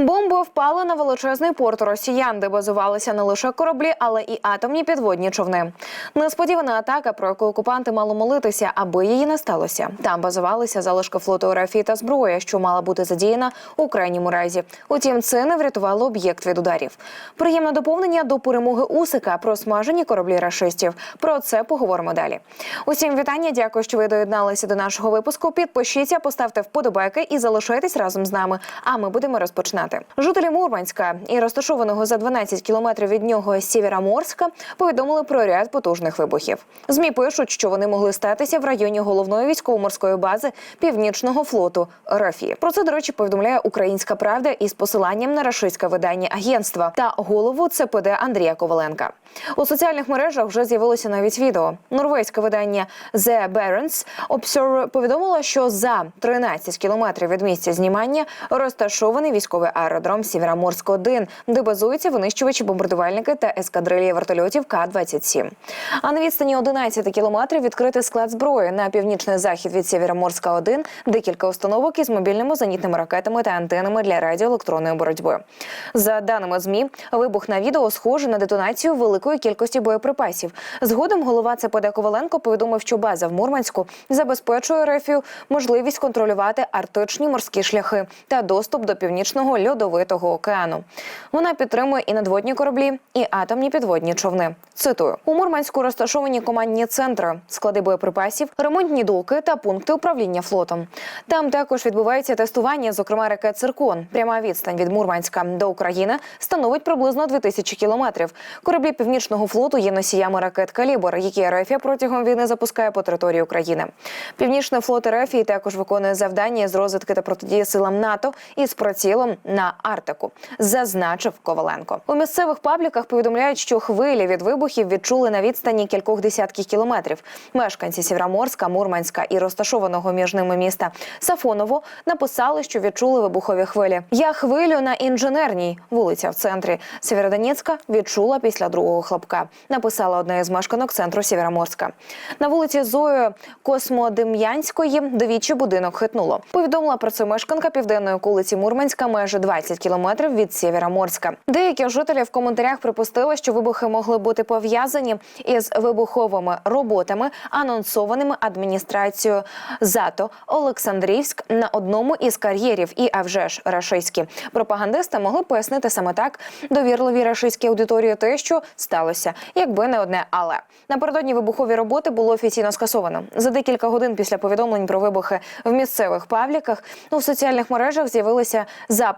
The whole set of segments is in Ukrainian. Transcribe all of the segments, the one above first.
Бомба впала на величезний порт росіян, де базувалися не лише кораблі, але і атомні підводні човни. Несподівана атака, про яку окупанти мало молитися, аби її не сталося. Там базувалися залишки флоту РФ та зброя, що мала бути задіяна у крайньому разі. Утім, це не врятувало об'єкт від ударів. Приємне доповнення до перемоги Усика про смажені кораблі рашистів. Про це поговоримо далі. Усім вітання. Дякую, що ви доєдналися до нашого випуску. Підпишіться, поставте вподобайки і залишайтесь разом з нами. А ми будемо розпочинати. Жителі Мурманська і розташованого за 12 кілометрів від нього Сєвєроморська повідомили про ряд потужних вибухів. Змі пишуть, що вони могли статися в районі головної військово-морської бази Північного флоту РФ. Про це, до речі, повідомляє Українська Правда із посиланням на рашистське видання агентства та голову ЦПД Андрія Коваленка. У соціальних мережах вже з'явилося навіть відео. Норвезьке видання The Barents Observer повідомило, що за 13 кілометрів від місця знімання розташований військовий аеродром Сєвєроморськ 1 де базуються винищувачі, бомбардувальники та ескадрилії вертольотів К-27. А на відстані 11 кілометрів відкритий склад зброї на північний захід від Сєвєроморська 1 декілька установок із мобільними зенітними ракетами та антенами для радіоелектронної боротьби. За даними змі, вибух на відео схожий на детонацію великої кількості боєприпасів. Згодом голова ЦПД Коваленко повідомив, що база в Мурманську забезпечує РФію можливість контролювати арктичні морські шляхи та доступ до північного льодовитого океану. Вона підтримує і надводні кораблі, і атомні підводні човни. Цитую у Мурманську розташовані командні центри, склади боєприпасів, ремонтні доки та пункти управління флотом. Там також відбувається тестування, зокрема ракет «Циркон». Пряма відстань від Мурманська до України становить приблизно 2000 кілометрів. Кораблі північного флоту є носіями ракет «Калібр», які РФ протягом війни запускає по території України. Північний флот РФ також виконує завдання з розвитки та протидії силам НАТО із прицілом на Арктику, зазначив Коваленко. У місцевих пабліках повідомляють, що хвилі від вибухів відчули на відстані кількох десятків кілометрів. Мешканці Сєвєроморська, Мурманська і розташованого між ними міста Сафоново написали, що відчули вибухові хвилі. Я хвилю на інженерній вулиця в центрі Сєвєродонецька відчула після другого хлопка. Написала одна із мешканок центру Сєвєроморська. На вулиці Зої Космодем'янської двічі будинок хитнуло. Повідомила про це мешканка південної околиці Мурманська, майже 20 кілометрів від Сєвєроморська. Деякі жителі в коментарях припустили, що вибухи могли бути пов'язані із вибуховими роботами, анонсованими адміністрацією ЗАТО Олександрівськ на одному із кар'єрів. І а вже ж рашистські пропагандисти могли пояснити саме так довірливій рашистській аудиторії те, що сталося, якби не одне але напередодні вибухові роботи було офіційно скасовано. За декілька годин після повідомлень про вибухи в місцевих пабліках у соціальних мережах з'явилися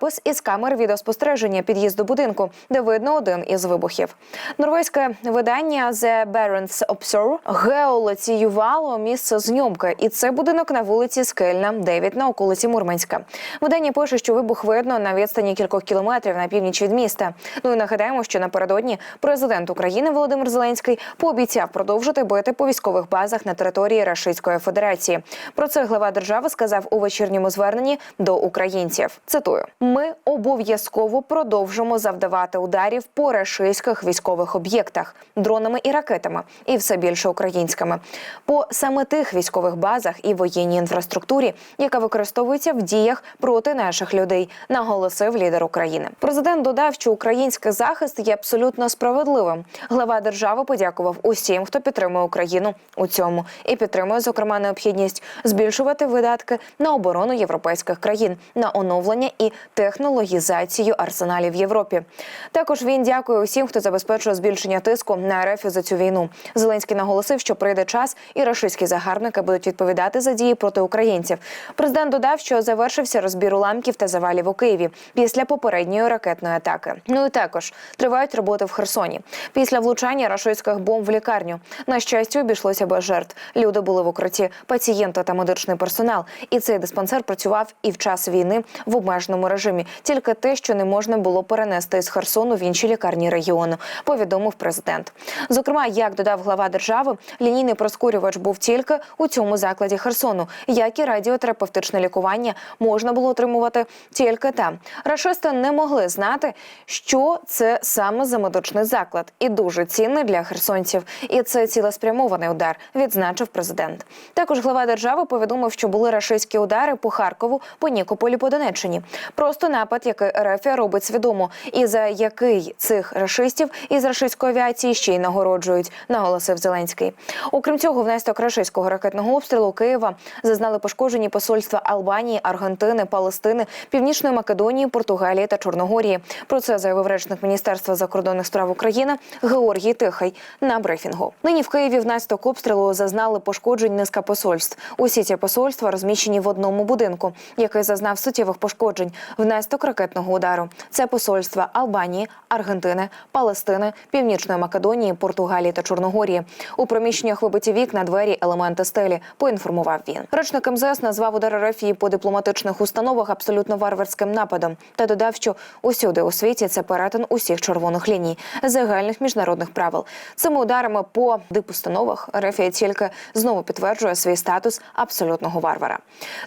запис із камер відеоспостереження під'їзду будинку, де видно один із вибухів. Норвезьке видання The Barents Observer геолоціювало місце зйомки, і це будинок на вулиці Скельна, 9 на околиці Мурманська. Видання пише, що вибух видно на відстані кількох кілометрів на північ від міста. Ну і нагадаємо, що напередодні президент України Володимир Зеленський пообіцяв продовжити бити по військових базах на території Рашистської Федерації. Про це глава держави сказав у вечірньому зверненні до українців. Цитую: ми обов'язково продовжимо завдавати ударів по рашистських військових об'єктах дронами і ракетами, і все більше українськими, по саме тих військових базах і воєнній інфраструктурі, яка використовується в діях проти наших людей, наголосив лідер України. Президент додав, що український захист є абсолютно справедливим. Глава держави подякував усім, хто підтримує Україну у цьому, і підтримує зокрема необхідність збільшувати видатки на оборону європейських країн, на оновлення і технологізацію арсеналів в Європі. Також він дякує усім, хто забезпечує збільшення тиску на РФ за цю війну. Зеленський наголосив, що прийде час, і рашистські загарбники будуть відповідати за дії проти українців. Президент додав, що завершився розбір уламків та завалів у Києві після попередньої ракетної атаки. Ну і також тривають роботи в Херсоні після влучання рашистських бомб в лікарню. На щастя, обійшлося без жертв. Люди були в укритті, пацієнти та медичний персонал. І цей диспансер працював і в час війни в обмеженому режимі. Тільки те, що не можна було перенести з Херсону в інші лікарні регіону, повідомив президент. Зокрема, як додав глава держави, лінійний проскурювач був тільки у цьому закладі Херсону, як і радіотерапевтичне лікування можна було отримувати тільки там. Рашисти не могли знати, що це саме за медичний заклад, і дуже цінний для херсонців. І це цілеспрямований удар, відзначив президент. Також глава держави повідомив, що були рашистські удари по Харкову, по Нікополі, по Донеччині. Просто Напад, який РФ робить свідомо, і за який цих рашистів із рашистської авіації ще й нагороджують, наголосив Зеленський. Окрім цього, внаслідок рашистського ракетного обстрілу Києва зазнали пошкоджені посольства Албанії, Аргентини, Палестини, Північної Македонії, Португалії та Чорногорії. Про це заявив речник Міністерства закордонних справ України Георгій Тихий на брифінгу. Нині в Києві внаслідок обстрілу зазнали пошкоджень низка посольств. Усі ці посольства розміщені в одному будинку, який зазнав суттєвих пошкоджень внаслідок ракетного удару. Це посольства Албанії, Аргентини, Палестини, Північної Македонії, Португалії та Чорногорії. У приміщеннях вибиті вікна, двері, елементи стелі. Поінформував він. Речник МЗС назвав удар РФ по дипломатичних установах абсолютно варварським нападом та додав, що усюди у світі це перетин усіх червоних ліній загальних міжнародних правил. Цими ударами по дипустановах РФ тільки знову підтверджує свій статус абсолютного варвара.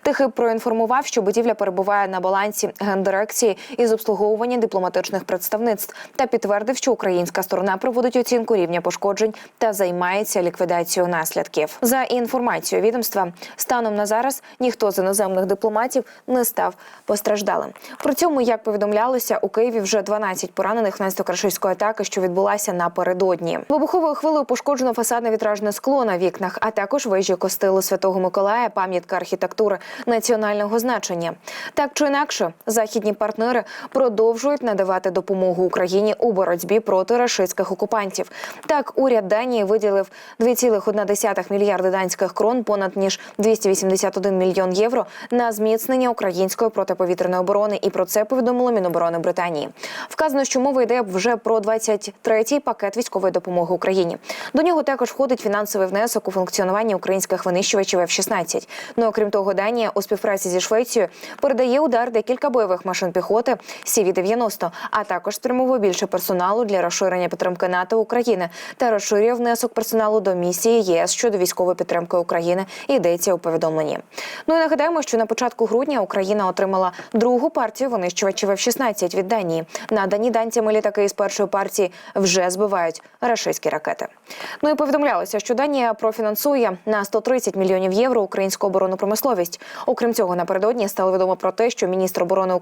Тихий проінформував, що будівля перебуває на балансі гендирекції із обслуговування дипломатичних представництв та підтвердив, що українська сторона проводить оцінку рівня пошкоджень та займається ліквідацією наслідків. За інформацією відомства, станом на зараз ніхто з іноземних дипломатів не став постраждалим. При цьому, як повідомлялося, у Києві вже 12 поранених внаслідок рашистської атаки, що відбулася напередодні. Вибуховою хвилею пошкоджено фасадне вітражне скло на вікнах, а також вежі костилу Святого Миколая, пам'ятка архітектури національного значення. Так чи інакше, західні партнери продовжують надавати допомогу Україні у боротьбі проти рашистських окупантів. Так, уряд Данії виділив 2,1 мільярди данських крон, понад ніж 281 мільйон євро на зміцнення української протиповітряної оборони. І про це повідомило Міноборони Британії. Вказано, що мова йде вже про 23-й пакет військової допомоги Україні. До нього також входить фінансовий внесок у функціонування українських винищувачів F-16. Ну окрім того, Данія у співпраці зі Швецією передає удар декілька бойових машин піхоти CV-90, а також спрямовує більше персоналу для розширення підтримки НАТО України та розширює внесок персоналу до місії ЄС щодо військової підтримки України. Йдеться у повідомленні. Ну і нагадаємо, що на початку грудня Україна отримала другу партію винищувачів F-16 від Данії. Надані данцями літаки із першої партії вже збивають рашистські ракети. Ну і повідомлялося, що Данія профінансує на 130 мільйонів євро українську оборонну промисловість. Окрім цього, напередодні стало відомо про те, що міністр оборони України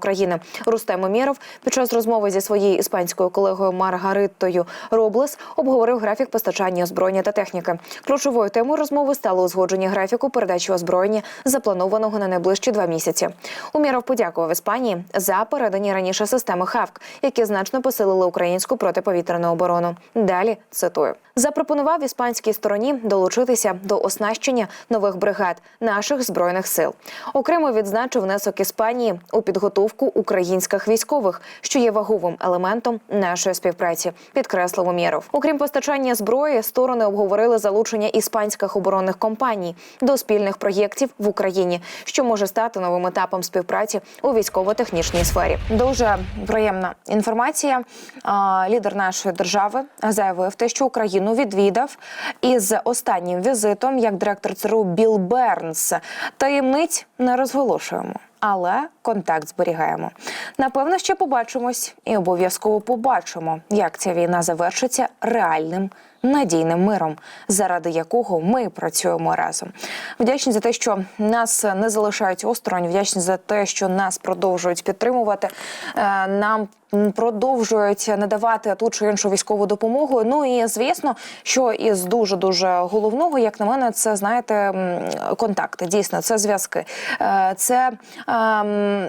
Рустем Умєров під час розмови зі своєю іспанською колегою Маргаритою Роблес обговорив графік постачання озброєння та техніки. Ключовою темою розмови стало узгодження графіку передачі озброєння, запланованого на найближчі два місяці. Умєров подякував Іспанії за передані раніше системи ХАВК, які значно посилили українську протиповітряну оборону. Далі цитую. Запропонував іспанській стороні долучитися до оснащення нових бригад наших збройних сил. Окремо відзначив внесок Іспанії у підготовку українських військових, що є ваговим елементом нашої співпраці. Підкреслив Умєров. Окрім постачання зброї, сторони обговорили залучення іспанських оборонних компаній до спільних проєктів в Україні, що може стати новим етапом співпраці у військово-технічній сфері. Дуже приємна інформація. Лідер нашої держави заявив те, що Україну відвідав із останнім візитом як директор ЦРУ Біл Бернс. Таємниць не розголошуємо. Але контакт зберігаємо. Напевно, ще побачимось і обов'язково побачимо, як ця війна завершиться реальним надійним миром, заради якого ми працюємо разом. Вдячні за те, що нас не залишають осторонь. Вдячні за те, що нас продовжують підтримувати. Е, Нам продовжують надавати ту чи іншу військову допомогу. Ну і звісно, що із дуже дуже головного, як на мене, це знаєте, контакти. Дійсно, це зв'язки. Е, Це ем,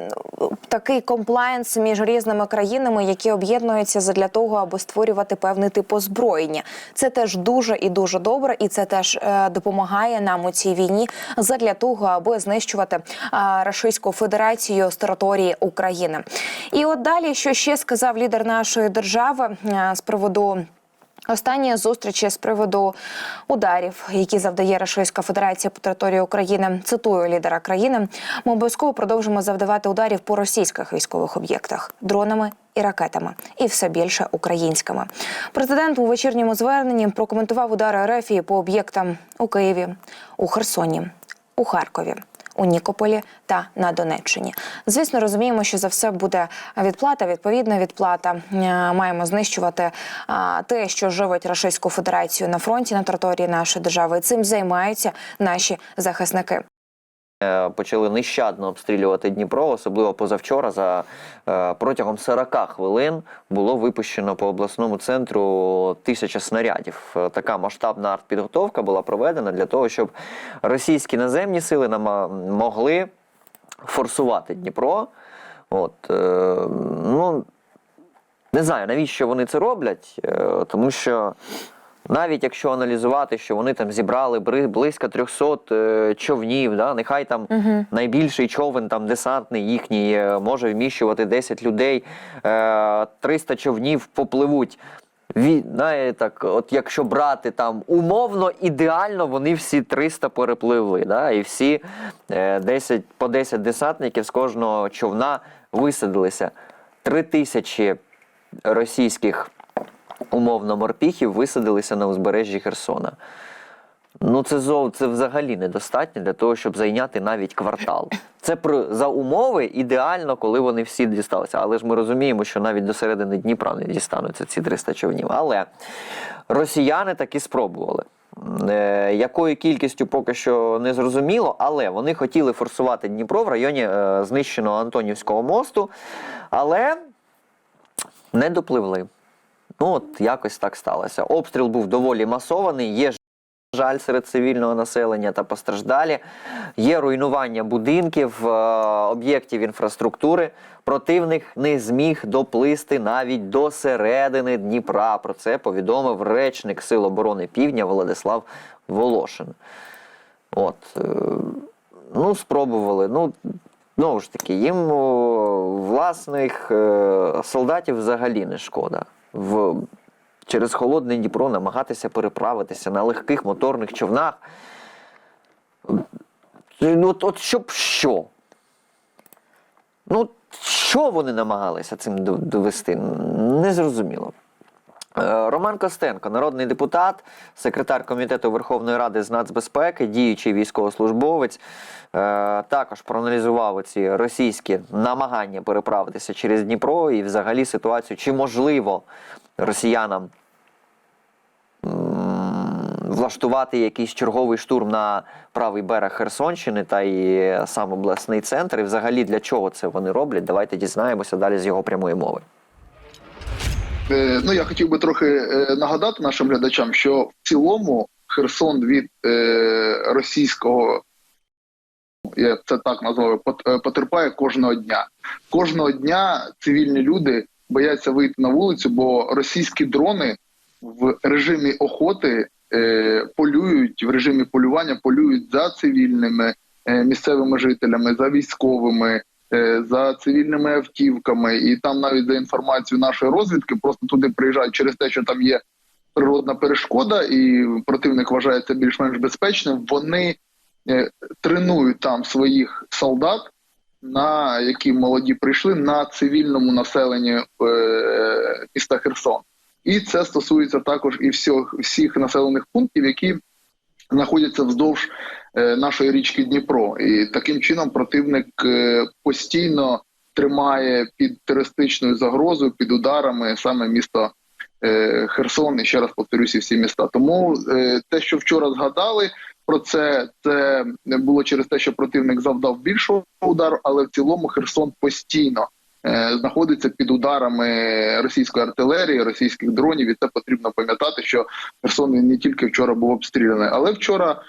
такий комплаєнс між різними країнами, які об'єднуються для того, аби створювати певний тип озброєння. Це теж дуже і дуже добре, і це теж е, допомагає нам у цій війні задля того, аби знищувати е, Російську Федерацію з території України. І от далі, що ще сказав лідер нашої держави е, з приводу. Останні зустрічі з приводу ударів, які завдає Російська Федерація по території України. Цитую лідера країни. Ми обов'язково продовжимо завдавати ударів по російських військових об'єктах дронами і ракетами, і все більше українськими. Президент у вечірньому зверненні прокоментував удари РФ по об'єктам у Києві, у Херсоні, у Харкові. У Нікополі та на Донеччині, звісно, розуміємо, що за все буде відплата. Відповідна відплата Е, маємо знищувати те, що живить Російську Федерацію на фронті на території нашої держави. Цим займаються наші захисники. Е, почали нещадно обстрілювати Дніпро, особливо позавчора. За е, протягом 40 хвилин було випущено по обласному центру тисяча снарядів. Е, Така масштабна артпідготовка була проведена для того, щоб російські наземні сили могли форсувати Дніпро. От, ну, не знаю, навіщо вони це роблять, тому що навіть якщо аналізувати, що вони там зібрали близько 300 е, човнів, да, нехай там найбільший човен, там десантний їхній, е, може вміщувати 10 людей, е, 300 човнів попливуть. Ві, знає, так, от якщо брати там умовно, ідеально вони всі 300 перепливли, да, і всі е, 10, по 10 десантників з кожного човна висадилися. Три тисячі російських умовно морпіхів висадилися на узбережжі Херсона. Ну, це зов, це взагалі недостатньо для того, щоб зайняти навіть квартал. Це про за умови ідеально, коли вони всі дісталися. Але ж ми розуміємо, що навіть до середини Дніпра не дістануться ці 300 човнів. Але росіяни таки спробували. Е, якою кількістю поки що не зрозуміло, але вони хотіли форсувати Дніпро в районі е, знищеного Антонівського мосту, але не допливли. Ну, от якось так сталося. Обстріл був доволі масований. Є жаль серед цивільного населення та постраждалі. Є руйнування будинків, е, об'єктів інфраструктури. Противник не зміг доплисти навіть до середини Дніпра. Про це повідомив речник Сил оборони Півдня Владислав Волошин. От, е, ну, спробували. Ну, знову ж таки, їм власних е, солдатів взагалі не шкода. В, через холодний Дніпро намагатися переправитися на легких моторних човнах. Ну, от, от щоб що? Ну, що вони намагалися цим довести? Незрозуміло. Е, Роман Костенко, народний депутат, секретар комітету Верховної Ради з нацбезпеки, діючий військовослужбовець, е, також проаналізував ці російські намагання переправитися через Дніпро і взагалі ситуацію, чи можливо росіянам влаштувати якийсь черговий штурм на правий берег Херсонщини та і сам обласний центр. І взагалі для чого це вони роблять? Давайте дізнаємося далі з його прямої мови. Е, Ну, я хотів би трохи е, нагадати нашим глядачам, що в цілому Херсон від е, російського, я це так назвав, потерпає кожного дня. Кожного дня цивільні люди бояться вийти на вулицю, бо російські дрони в режимі охоти полюють в режимі полювання, полюють за цивільними місцевими жителями, за військовими за цивільними автівками, і там навіть за інформацією нашої розвідки просто туди приїжджають через те, що там є природна перешкода, і противник вважає це більш-менш безпечним. Вони е, тренують там своїх солдат, на які молоді прийшли на цивільному населенні е, міста Херсон. І це стосується також і всіх, всіх населених пунктів, які знаходяться вздовж е, нашої річки Дніпро. І таким чином противник е, постійно тримає під терористичною загрозою, під ударами саме місто е, Херсон. І ще раз повторюся, всі міста. Тому е, те, що вчора згадали про це, це було через те, що противник завдав більшого удару, але в цілому Херсон постійно. е, Знаходиться під ударами російської артилерії, російських дронів, і це потрібно пам'ятати, що Херсон не тільки вчора був обстріляний, але вчора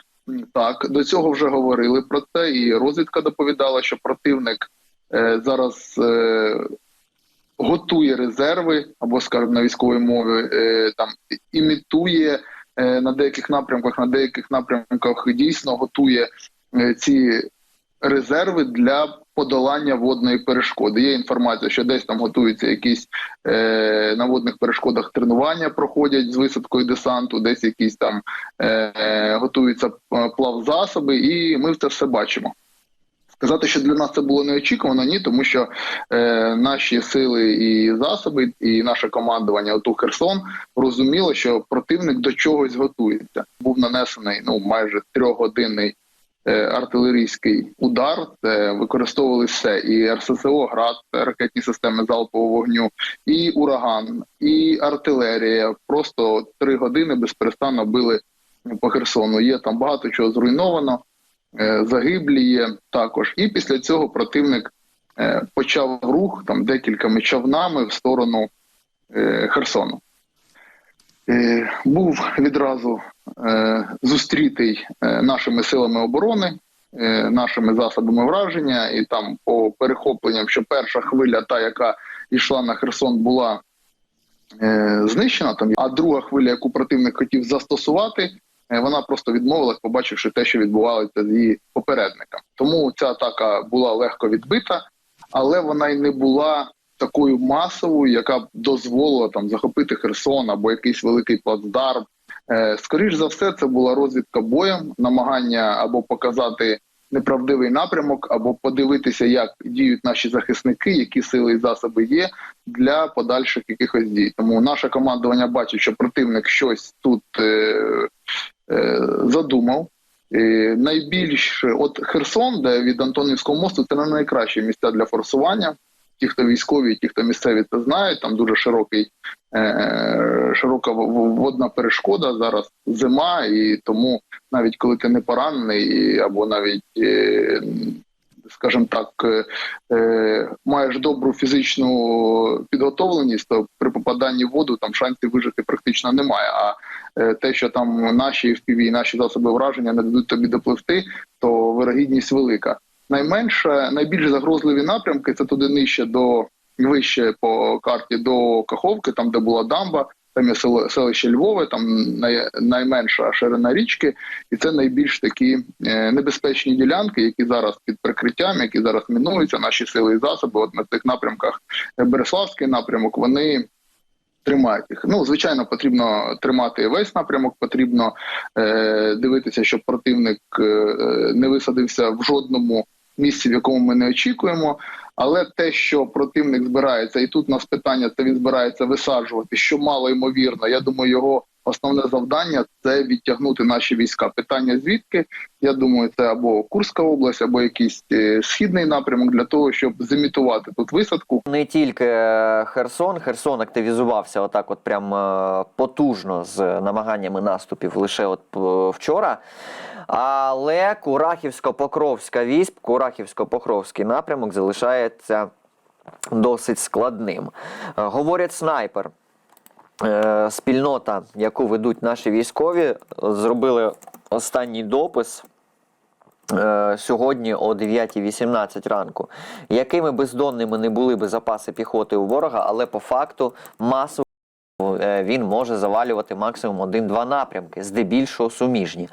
так до цього вже говорили про це, і розвідка доповідала, що противник е, зараз е, готує резерви або, скажімо, на військовій мові е, там імітує е, на деяких напрямках, на деяких напрямках дійсно готує е, ці резерви для подолання водної перешкоди. Є інформація, що десь там готуються якісь е, на водних перешкодах тренування, проходять з висадкою десанту, десь якісь там е, готуються е, плавзасоби, і ми це все бачимо. Сказати, що для нас це було неочікувано, ні, тому що е, наші сили і засоби, і наше командування ОТУ Херсон розуміло, що противник до чогось готується. Був нанесений ну майже трьохгодинний артилерійський удар. Це використовували все: і РССО, ГРАД, ракетні системи залпового вогню, і ураган, і артилерія. Просто три години безперестанно били по Херсону. Є там багато чого зруйновано. е, загиблі є також. І після цього противник е, почав рух там декількома човнами в сторону е, Херсону. Е, Був відразу е, зустрітий е, нашими силами оборони, нашими засобами враження, і там по перехопленням, що перша хвиля, та яка йшла на Херсон, була знищена там, а друга хвиля, яку противник хотів застосувати, вона просто відмовилась, побачивши те, що відбувалося з її попередником. Тому ця атака була легко відбита, але вона й не була такою масовою, яка б дозволила там захопити Херсон або якийсь великий плацдарм. Е, Скоріш за все, це була розвідка боєм, намагання або показати неправдивий напрямок, або подивитися, як діють наші захисники, які сили і засоби є для подальших якихось дій. Тому наше командування бачить, що противник щось тут е, е, задумав. Е, найбільш от Херсон, де від Антонівського мосту, це не найкращі місця для форсування. Ті, хто військові, ті, хто місцеві, це знають. Там дуже широкий, е, широка в- в- водна перешкода. Зараз зима, і тому навіть коли ти не поранений, або навіть, е, скажімо так, е, е, маєш добру фізичну підготовленість, то при попаданні в воду там шансів вижити практично немає. А е, те, що там наші FPV, і наші засоби враження не дадуть тобі допливти, то вирогідність велика. Найменше, найбільш загрозливі напрямки це туди нижче до вище по карті до Каховки, там де була дамба. Там є селище Львове, там найменша ширина річки, і це найбільш такі е, небезпечні ділянки, які зараз під прикриттям, які зараз мінуються. Наші сили і засоби. От на цих напрямках е, Береславський напрямок, вони тримають їх. Ну, звичайно, потрібно тримати весь напрямок, потрібно е, дивитися, щоб противник е, не висадився в жодному місці, в якому ми не очікуємо. Але те, що противник збирається, і тут нас питання, це він збирається висаджувати, що мало ймовірно. Я думаю, його основне завдання це відтягнути наші війська. Питання звідки? Я думаю, це або Курська область, або якийсь е, східний напрямок для того, щоб зімітувати тут висадку, Не тільки е, Херсон, Херсон активізувався отак, от прям е, потужно з намаганнями наступів лише от вчора. Але Курахівсько-Покровська вісп, Курахівсько-Покровський напрямок залишається досить складним. Говорять снайпер. Е, Спільнота, яку ведуть наші військові, зробили останній допис е, сьогодні о 9.18 ранку. Якими бездонними не були би запаси піхоти у ворога, але по факту масово е, він може завалювати максимум один-два напрямки, здебільшого суміжні.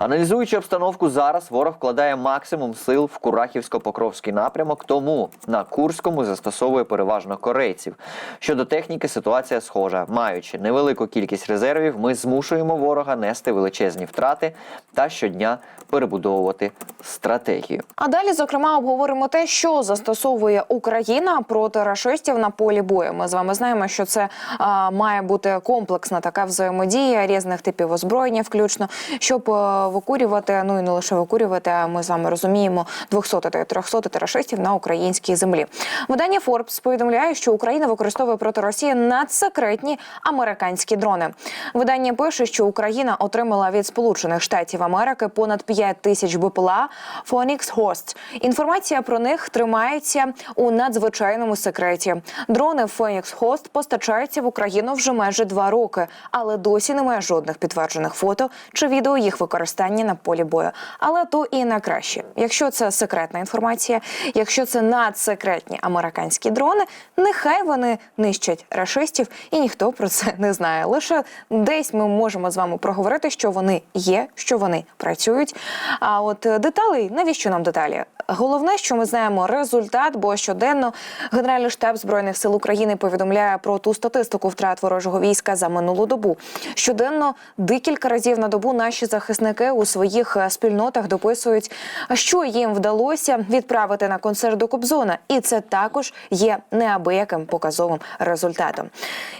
Аналізуючи обстановку зараз, ворог вкладає максимум сил в Курахівсько-Покровський напрямок, тому на Курському застосовує переважно корейців. Щодо техніки, ситуація схожа. Маючи невелику кількість резервів, ми змушуємо ворога нести величезні втрати та щодня перебудовувати стратегію. А далі, зокрема, обговоримо те, що застосовує Україна проти рашистів на полі бою. Ми з вами знаємо, що це а, має бути комплексна така взаємодія різних типів озброєння, включно щоб е, викурювати, ну і не лише викурювати. а Ми з вами розуміємо 200 та 300 рашистів на українській землі. Видання Forbes повідомляє, що Україна використовує проти Росії надсекретні американські дрони. Видання пише, що Україна отримала від Сполучених Штатів Америки понад 5 тисяч БПЛА Phoenix Host. Інформація про них тримається у надзвичайному секреті. Дрони Phoenix Host постачаються в Україну вже майже два роки, але досі немає жодних підтверджених фото чи відео їх використання на полі бою. Але то і на краще. Якщо це секретна інформація, якщо це надсекретні американські дрони, нехай вони нищать рашистів, і ніхто про це не знає. Лише десь ми можемо з вами проговорити, що вони є, що вони працюють. А от деталей, навіщо нам деталі? Головне, що ми знаємо результат, бо щоденно Генеральний штаб збройних сил України повідомляє про ту статистику втрат ворожого війська за минулу добу. Щоденно декілька разів на добу наші захисники у своїх е, спільнотах дописують, що їм вдалося відправити на концерт до Кобзона, і це також є неабияким показовим результатом.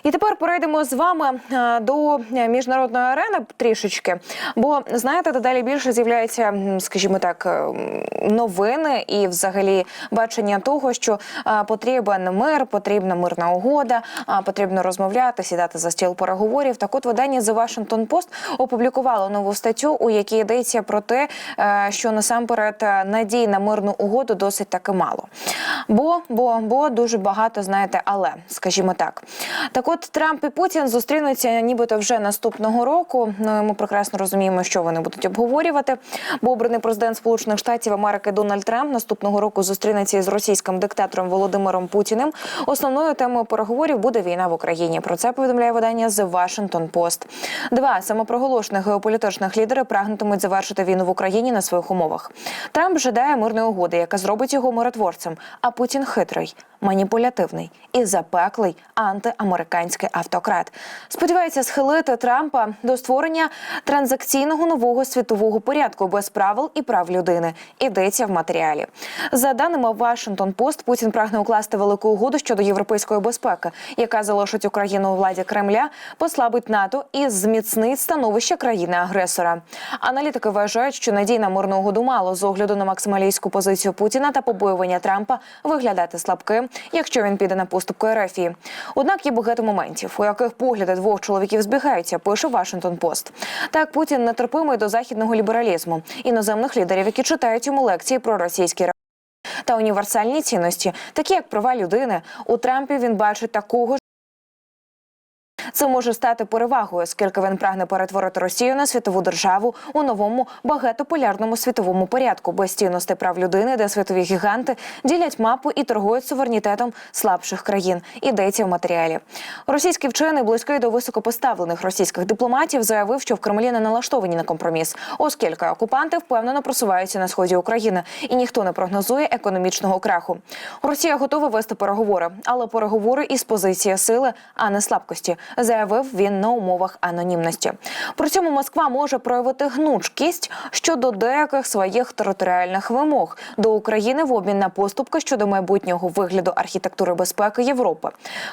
І тепер перейдемо з вами е, до міжнародної арени трішечки. Бо знаєте, дедалі більше з'являється, скажімо так, е, новини і взагалі бачення того, що потрібен мир, потрібна мирна угода, потрібно розмовляти, сідати за стіл переговорів. Так от видання The Washington Post опублікувало нову статтю, у якій йдеться про те, е, що насамперед е, надій на мирну угоду досить таки мало. Бо, бо, бо дуже багато знаєте, але скажімо так. Так, от Трамп і Путін зустрінуться нібито вже наступного року. Ну ми прекрасно розуміємо, що вони будуть обговорювати. Бо обраний президент Сполучених Штатів Америки Дональд Трамп наступного року зустрінеться із російським диктатором Володимиром Путіним. Основною темою переговорів буде війна в Україні. Про це повідомляє видання The Washington Post. Два самопроголошених геополітичних лідери прагнутимуть завершити війну в Україні на своїх умовах. Трамп жадає мирної угоди, яка зробить його миротворцем. А Путін хитрий, маніпулятивний і запеклий антиамериканський автократ. Сподівається схилити Трампа до створення транзакційного нового світового порядку без правил і прав людини. Йдеться в матеріалі. За даними Washington Post, Путін прагне укласти велику угоду щодо європейської безпеки, яка залишить Україну у владі Кремля, послабить НАТО і зміцнить становище країни-агресора. Аналітики вважають, що надій на мирну угоду мало з огляду на максималістську позицію Путіна та побоювання Трампа виглядати слабким, якщо він піде на поступки РФ. Однак є багато моментів, у яких погляди двох чоловіків збігаються, пише Washington Post. Так Путін нетерпимий до західного лібералізму, іноземних лідерів, які читають йому лекції про російські та універсальні цінності, такі як права людини. У Трампі він бачить такого ж. Це може стати перевагою, оскільки він прагне перетворити Росію на світову державу у новому багатополярному світовому порядку без цінностей прав людини, де світові гіганти ділять мапу і торгують суверенітетом слабших країн. Йдеться в матеріалі. Російський вчений, близький до високопоставлених російських дипломатів, заявив, що в Кремлі не налаштовані на компроміс, оскільки окупанти впевнено просуваються на сході України, і ніхто не прогнозує економічного краху. Росія готова вести переговори, але переговори із позиції сили, а не слабкості, заявив він на умовах анонімності. При цьому Москва може проявити гнучкість щодо деяких своїх територіальних вимог до України в обмін на поступки щодо майбутнього вигляду архітектури безпеки Європи.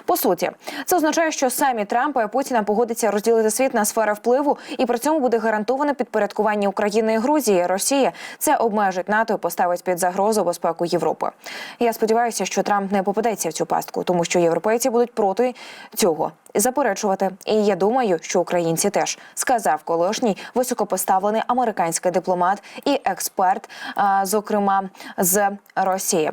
По суті, це означає, що самі Трампа і Путіна погодяться розділити світ на сфери впливу, і при цьому буде гарантоване підпорядкування України і Грузії. Росії це обмежить НАТО і поставить під загрозу безпеку Європи. Я сподіваюся, що Трамп не попадеться в цю пастку, тому що європейці будуть проти цього заперечувати. І я думаю, що українці теж сказав колишній високопоставлений американський дипломат і експерт, зокрема з Росії.